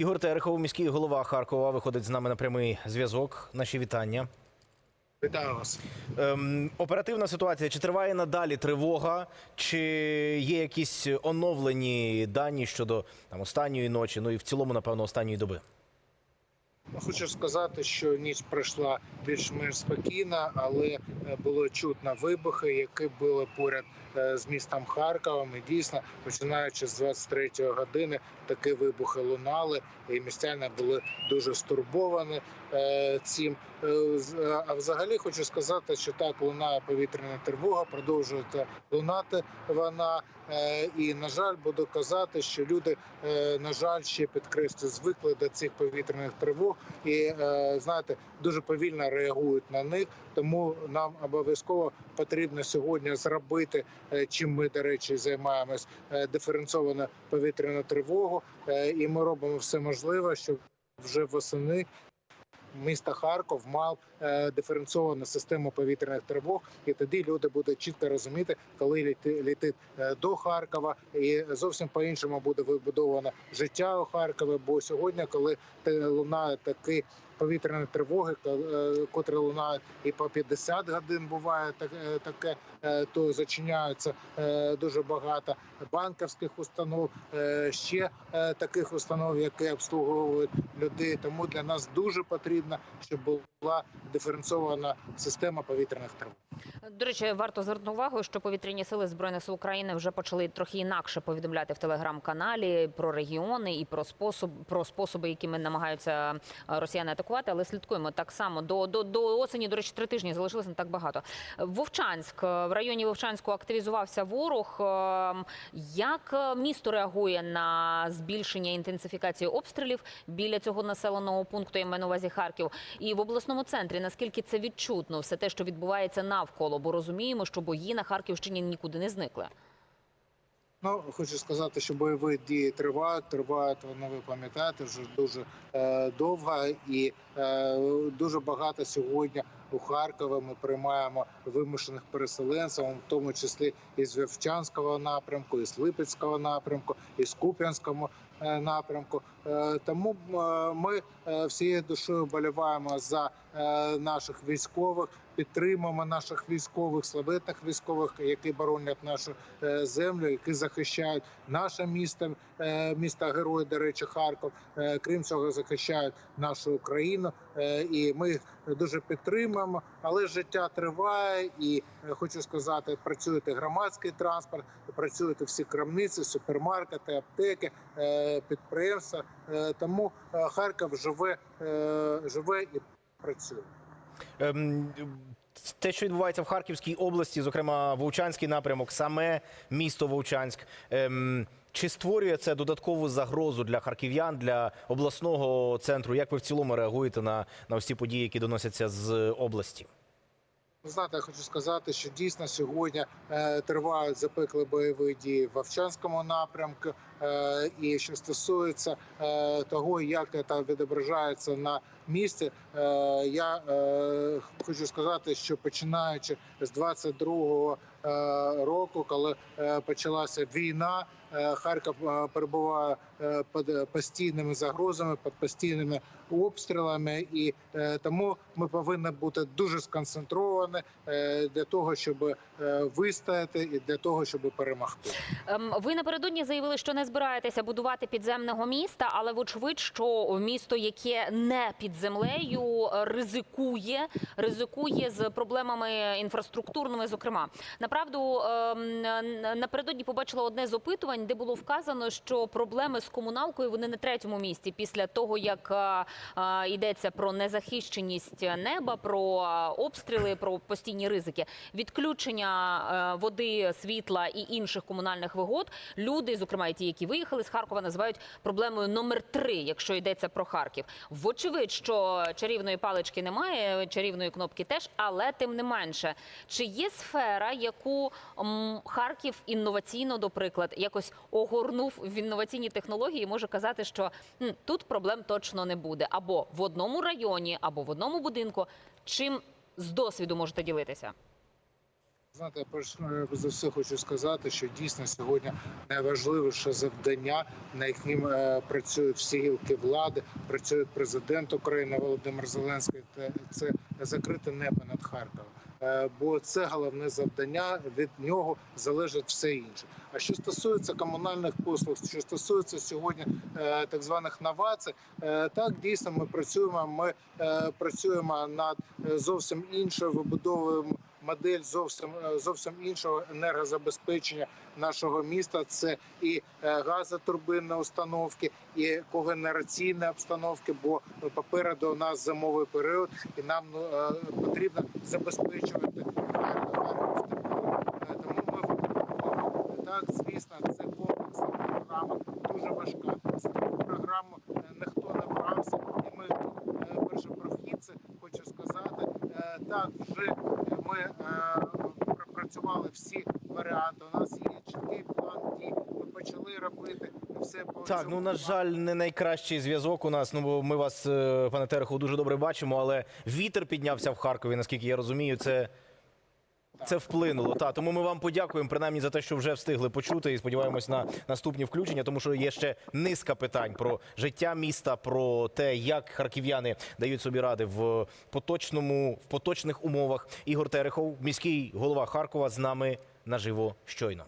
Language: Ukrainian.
Ігор Терехов, міський голова Харкова, виходить з нами на прямий зв'язок. Наші вітання. Вітаю вас. Ем, оперативна ситуація. Чи триває надалі тривога, чи є якісь оновлені дані щодо там останньої ночі, ну і в цілому, напевно, останньої доби? Хочу сказати, що ніч пройшла більш-менш спокійно, але е, було чутно вибухи, які були поряд е, з містом Харковом. І дійсно, починаючи з 23 години, такі вибухи лунали, і містяни були дуже стурбовані е, цим. А взагалі хочу сказати, що так лунає повітряна тривога, продовжує лунати вона. І на жаль, буду казати, що люди на жаль ще підкреслю звикли до цих повітряних тривог, і е, знаєте, дуже повільно реагують на них. Тому нам обов'язково потрібно сьогодні зробити, е, чим ми до речі займаємось, е, диференційовану повітряну тривогу. І ми робимо все можливе, щоб вже восени. Міста Харков мав е, диференційовану систему повітряних тривог, і тоді люди будуть чітко розуміти, коли літи, літить е, до Харкова, і зовсім по-іншому буде вибудовано життя у Харкові. Бо сьогодні, коли лунає такі повітряні тривоги, е, котрі лунають і по 50 годин буває е, таке, е, то зачиняються дуже багато банківських установ, ще таких установ, які обслуговують людей. Тому для нас дуже потрібно, щоб була диференційована система повітряних тривог. До речі, варто звернути увагу, що повітряні сили збройних сил України вже почали трохи інакше повідомляти в телеграм-каналі про регіони і про способ про способи, якими намагаються росіяни атакувати. Але слідкуємо так само до, до, до осені. До речі, три тижні залишилося не так багато. Вовчанськ в районі Вовчанську активізувався ворог. Е, Як е, місто реагує на збільшення інтенсифікації обстрілів біля цього населеного пункту, я маю на увазі Харків, і в обласному центрі? Наскільки це відчутно, все те, що відбувається навколо? Бо розуміємо, що бої на Харківщині нікуди не зникли. Ну хочу сказати, що бойові дії тривають. Тривають вони, ви пам'ятаєте, вже дуже е, довго і е, дуже багато сьогодні у Харкові ми приймаємо вимушених переселенців, в тому числі із Вовчанського напрямку, із Липецького напрямку, із Куп'янського е, напрямку. Е, тому е, ми всією душою боліваємо за наших військових, підтримуємо наших військових, славетних військових, які боронять нашу е, землю, які захищають наше місто, е, місто герой, до речі, Харків. Е, Крім цього, захищають нашу Україну, і ми дуже підтримуємо. Але життя триває, і хочу сказати, працює і громадський транспорт, працюють всі крамниці, супермаркети, аптеки, підприємства. Тому Харків живе, живе і працює. Ем, те, що відбувається в Харківській області, зокрема Вовчанський напрямок, саме місто Вовчанськ. Ем, чи створює це додаткову загрозу для харків'ян, для обласного центру? Як ви в цілому реагуєте на, на всі події, які доносяться з області? Знаєте, я хочу сказати, що дійсно сьогодні е, тривають запекли бойові дії в Вовчанському напрямку. Е, і що стосується е, того, як це відображається на місці, я хочу сказати, що починаючи з 22-го е, року, коли почалася війна, Харків е, перебуває е, під постійними загрозами, під постійними обстрілами, і е, тому ми повинні бути дуже сконцентровані е, для того, щоб е, вистояти, і для того, щоб перемогти. Ем, Ви напередодні заявили, що не збираєтеся будувати підземного міста, але вочевидь, що місто, яке не під землею, е, ризикує, ризикує з проблемами інфраструктурними. Зокрема, направду ем, напередодні побачила одне з опитувань, де було вказано, що проблеми з комуналкою вони на третьому місці після того, як е, е, йдеться про незахищеність неба, про е, обстріли, про постійні ризики, відключення води, світла і інших комунальних вигод. Люди, зокрема і ті, які виїхали з Харкова, називають проблемою номер три, якщо йдеться про Харків. Вочевидь, що чарівної палички немає, чарівної кнопки теж, але тим не менше, чи є сфера, яку Харків інноваційно, до приклад, якось огорнув в інноваційні технології, може казати, що «М, тут проблем точно не буде, або в одному районі, або в одному будинку. Чим з досвіду можете ділитися? Знаєте, я перш е, за все хочу сказати, що дійсно сьогодні найважливіше завдання, на яким е, працюють всі гілки влади, працює президент України Володимир Зеленський. Це, це закрите небо над Харковом. Е, Бо це головне завдання. Від нього залежить все інше. А що стосується комунальних послуг, що стосується сьогодні е, так званих новацій, е, так дійсно ми працюємо. Ми працюємо над зовсім іншою вибудовуємо модель зовсім е, зовсім іншого енергозабезпечення нашого міста. Це і е, газотурбинні установки, і когенераційні обстановки. Бо попереду у нас зимовий період, і нам ну, е, потрібно забезпечувати Харків теплом. Е, Тому ми вибудовуємо. так. Звісно, це комплексна програма, дуже важка. За таку програму е, ніхто не брався, і ми е, першопрохідці, хочу сказати. Е, Так, вже ми е, пропрацювали всі варіанти. У нас є чіткий план дій. Ми почали робити все по Так, ну на жаль, не найкращий зв'язок у нас. Ну бо ми вас, е, пане Терехов, дуже добре бачимо, але вітер піднявся в Харкові, наскільки я розумію, це. Це вплинуло, та тому ми вам подякуємо принаймні за те, що вже встигли почути, і сподіваємось на наступні включення, тому що є ще низка питань про життя міста, про те, як харків'яни дають собі ради в поточному в поточних умовах. Ігор Терехов, міський голова Харкова, з нами наживо щойно.